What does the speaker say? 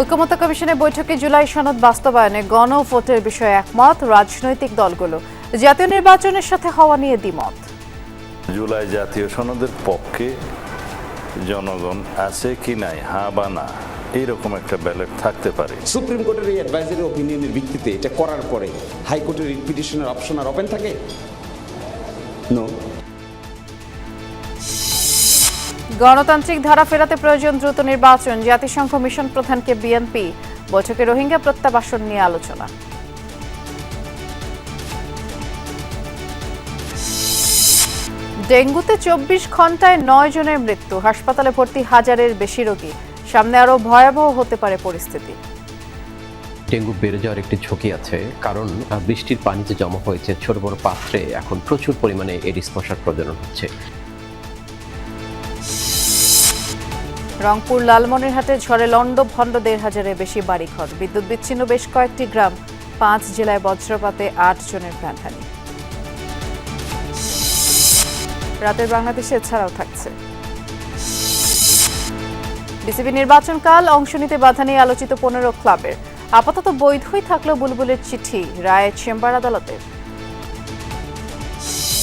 ঐকমত্য কমিশনের বৈঠকে জুলাই সনদ বাস্তবায়নে গণভোটের বিষয়ে একমত রাজনৈতিক দলগুলো। জাতীয় নির্বাচনের সাথে হওয়া নিয়ে দ্বিমত। জুলাই জাতীয় সনদের পক্ষে জনগণ আছে কি নাই হা বা না এইরকম একটা ব্যালট থাকতে পারে। সুপ্রিম কোর্টের এই অ্যাডভাইজারি ওপিনিয়নের ভিত্তিতে এটা করার পরে হাইকোর্টের রিপিটিশনের অপশন আর ওপেন থাকে? নো গণতান্ত্রিক ধারা ফেরাতে প্রয়োজন দ্রুত নির্বাচন। জাতিসংঘ মিশন প্রধানকে বিএনপি। বৈঠকে রোহিঙ্গা প্রত্যাবাসন নিয়ে আলোচনা। ডেঙ্গুতে চব্বিশ ঘন্টায় নয় জনের মৃত্যু। হাসপাতালে ভর্তি হাজারের বেশি রোগী। সামনে আরও ভয়াবহ হতে পারে পরিস্থিতি। ডেঙ্গু বেড়ে যাওয়ার একটি ঝুঁকি আছে, কারণ বৃষ্টির পানিতে জমা হয়েছে ছোট বড় পাত্রে। এখন প্রচুর পরিমাণে এডিস মশার প্রজনন হচ্ছে। রংপুর লালমনিরহাটে ঝড়ে লন্ড ভণ্ড দেড় হাজারের বেশি বাড়িঘর। বিদ্যুৎ বিচ্ছিন্ন বেশ কয়েকটি গ্রাম, পাঁচ জেলায় বজ্রপাতে আট জনের প্রাণহানি। রাতের বাংলাদেশে এছাড়াও থাকছে। বিসিবি নির্বাচনকাল অংশ নিতে বাধা নিয়ে আলোচিত পনেরো ক্লাবের। আপাতত বৈধই থাকলেও বুলবুলের চিঠি, রায় চেম্বার আদালতের।